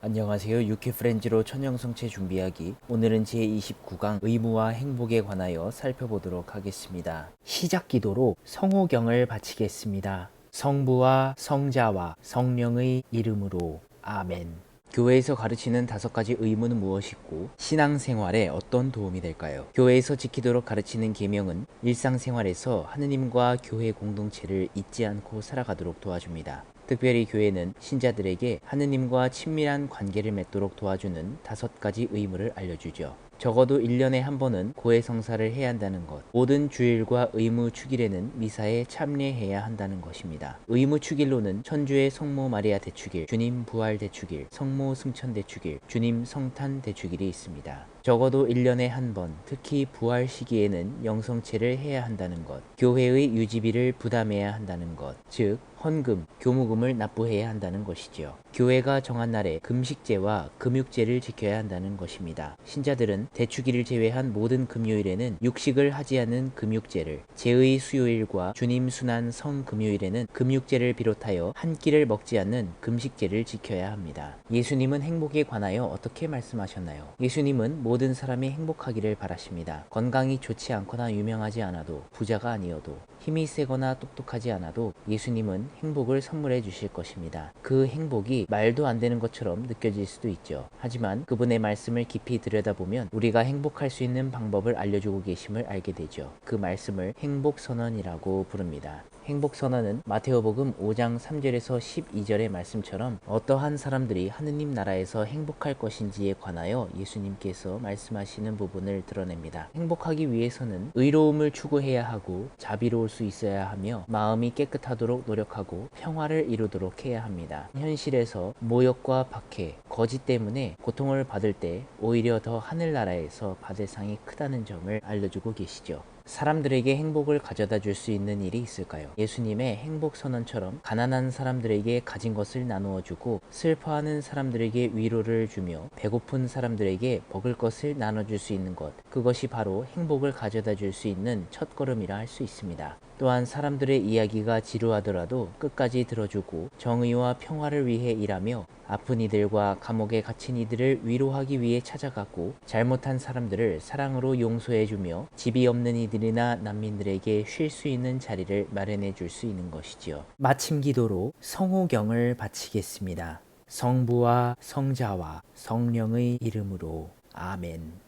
안녕하세요. 유키 프렌즈로 천연성체 준비하기. 오늘은 제29강 의무와 행복에 관하여 살펴보도록 하겠습니다. 시작 기도로 성호경을 바치겠습니다. 성부와 성자와 성령의 이름으로 아멘. 교회에서 가르치는 다섯 가지 의무는 무엇이고 신앙생활에 어떤 도움이 될까요? 교회에서 지키도록 가르치는 계명은 일상생활에서 하느님과 교회 공동체를 잊지 않고 살아가도록 도와줍니다. 특별히 교회는 신자들에게 하느님과 친밀한 관계를 맺도록 도와주는 다섯 가지 의무를 알려주죠. 적어도 1년에 한 번은 고해 성사를 해야 한다는 것. 모든 주일과 의무 축일에는 미사에 참례해야 한다는 것입니다. 의무 축일로는 천주의 성모 마리아 대축일, 주님 부활 대축일, 성모 승천 대축일, 주님 성탄 대축일이 있습니다. 적어도 1년에 한 번, 특히 부활 시기에는 영성체를 해야 한다는 것, 교회의 유지비를 부담해야 한다는 것, 즉 헌금, 교무금을 납부해야 한다는 것이지요. 교회가 정한 날에 금식제와 금육제를 지켜야 한다는 것입니다. 신자들은 대축일을 제외한 모든 금요일에는 육식을 하지 않는 금육제를, 제의 수요일과 주님 순환 성금요일에는 금육제를 비롯하여 한 끼를 먹지 않는 금식제를 지켜야 합니다. 예수님은 행복에 관하여 어떻게 말씀하셨나요? 예수님은 모든 사람이 행복하기를 바라십니다. 건강이 좋지 않거나 유명하지 않아도 부자가 아니어도 힘이 세거나 똑똑하지 않아도 예수님은 행복을 선물해 주실 것입니다. 그 행복이 말도 안 되는 것처럼 느껴질 수도 있죠. 하지만 그분의 말씀을 깊이 들여다보면 우리가 행복할 수 있는 방법을 알려주고 계심을 알게 되죠. 그 말씀을 행복 선언이라고 부릅니다. 행복선언은 마테오복음 5장 3절에서 12절의 말씀처럼 어떠한 사람들이 하느님 나라에서 행복할 것인지에 관하여 예수님께서 말씀하시는 부분을 드러냅니다. 행복하기 위해서는 의로움을 추구해야 하고 자비로울 수 있어야 하며 마음이 깨끗하도록 노력하고 평화를 이루도록 해야 합니다. 현실에서 모욕과 박해, 거짓 때문에 고통을 받을 때 오히려 더 하늘나라에서 받을 상이 크다는 점을 알려주고 계시죠. 사람들에게 행복을 가져다 줄 수 있는 일이 있을까요? 예수님의 행복 선언처럼 가난한 사람들에게 가진 것을 나누어 주고 슬퍼하는 사람들에게 위로를 주며 배고픈 사람들에게 먹을 것을 나눠 줄 수 있는 것. 그것이 바로 행복을 가져다 줄 수 있는 첫걸음이라 할 수 있습니다. 또한 사람들의 이야기가 지루하더라도 끝까지 들어주고 정의와 평화를 위해 일하며 아픈 이들과 감옥에 갇힌 이들을 위로하기 위해 찾아가고 잘못한 사람들을 사랑으로 용서해주며 집이 없는 이 들이나 난민들에게 쉴 수 있는 자리를 마련해 줄 수 있는 것이지요. 마침 기도로 성호경을 바치겠습니다. 성부와 성자와 성령의 이름으로 아멘.